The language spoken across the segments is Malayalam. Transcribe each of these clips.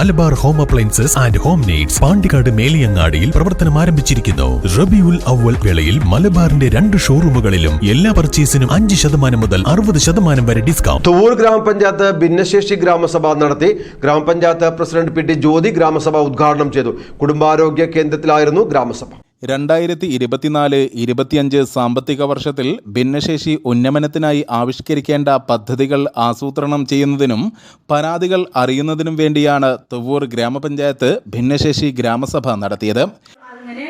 Malabar home appliances and home needs Pandikkad മേലിയങ്ങാടിയിൽ പ്രവർത്തനം ആരംഭിച്ചിരിക്കുന്നു. റബിയുൽ അവൽ വേളയിൽ മലബാറിന്റെ രണ്ട് ഷോറൂമുകളിലും എല്ലാ പർച്ചേസിനും അഞ്ച് ശതമാനം മുതൽ അറുപത് ശതമാനം വരെ ഡിസ്കൗണ്ട്. തുവൂർ ഗ്രാമപഞ്ചായത്ത് ഭിന്നശേഷി ഗ്രാമസഭ നടത്തി ഗ്രാമപഞ്ചായത്ത് പ്രസിഡന്റ് പി ടി ജ്യോതി ഗ്രാമസഭ ഉദ്ഘാടനം ചെയ്തു. കുടുംബാരോഗ്യ കേന്ദ്രത്തിലായിരുന്നു ഗ്രാമസഭ. രണ്ടായിരത്തി ഇരുപത്തിനാല് ഇരുപത്തിയഞ്ച് സാമ്പത്തിക വർഷത്തിൽ ഭിന്നശേഷി ഉന്നമനത്തിനായി ആവിഷ്കരിക്കേണ്ട പദ്ധതികൾ ആസൂത്രണം ചെയ്യുന്നതിനും പരാതികൾ അറിയുന്നതിനും വേണ്ടിയാണ് തുവൂർ ഗ്രാമപഞ്ചായത്ത് ഭിന്നശേഷി ഗ്രാമസഭ നടത്തിയത്. അങ്ങനെ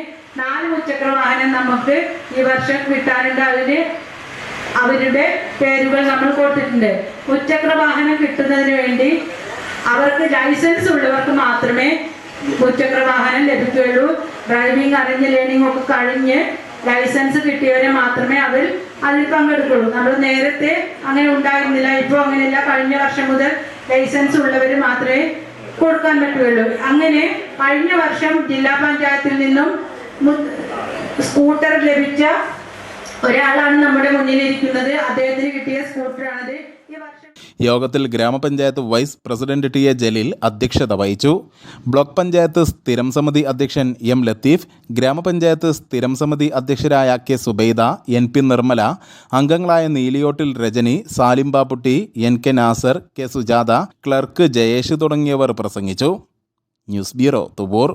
നമുക്ക് ഈ വർഷം അവരുടെ പേരുകൾ നമ്മൾ കൊടുത്തിട്ടുണ്ട്. മുച്ചക്ര വാഹനം കിട്ടുന്നതിന് വേണ്ടി അവർക്ക് ലൈസൻസ് ഉള്ളവർക്ക് മാത്രമേ മുച്ചക്ര വാഹനം ലഭിക്കുകയുള്ളൂ. ഡ്രൈവിംഗ് അറിഞ്ഞ് ലേണിംഗ് ഒക്കെ കഴിഞ്ഞ് ലൈസൻസ് കിട്ടിയവരെ മാത്രമേ അവർ അതിൽ പങ്കെടുക്കുള്ളൂ. നമ്മൾ നേരത്തെ അങ്ങനെ ഉണ്ടായിരുന്നില്ല. ഇപ്പോൾ അങ്ങനെയല്ല. കഴിഞ്ഞ വർഷം മുതൽ ലൈസൻസ് ഉള്ളവർ മാത്രമേ കൊടുക്കാൻ പറ്റുകയുള്ളൂ. അങ്ങനെ കഴിഞ്ഞ വർഷം ജില്ലാ പഞ്ചായത്തിൽ നിന്നും സ്കൂട്ടർ ലഭിച്ച ഒരാളാണ് നമ്മുടെ മുന്നിൽ ഇരിക്കുന്നത് അദ്ദേഹത്തിന് കിട്ടിയ സ്കൂട്ടറാണത്. യോഗത്തിൽ ഗ്രാമപഞ്ചായത്ത് vice president T A Jaleel അധ്യക്ഷത വഹിച്ചു. ബ്ലോക്ക് പഞ്ചായത്ത് സ്ഥിരം സമിതി അധ്യക്ഷൻ എം ലത്തീഫ് ഗ്രാമപഞ്ചായത്ത് സ്ഥിരം സമിതി അധ്യക്ഷരായ K Subaida N P Nirmala അംഗങ്ങളായ Neeliyottil Rajani Salim Bapputty N K Nasar K Sujatha clerk Jayesh തുടങ്ങിയവർ പ്രസംഗിച്ചു. News bureau Thuvvur.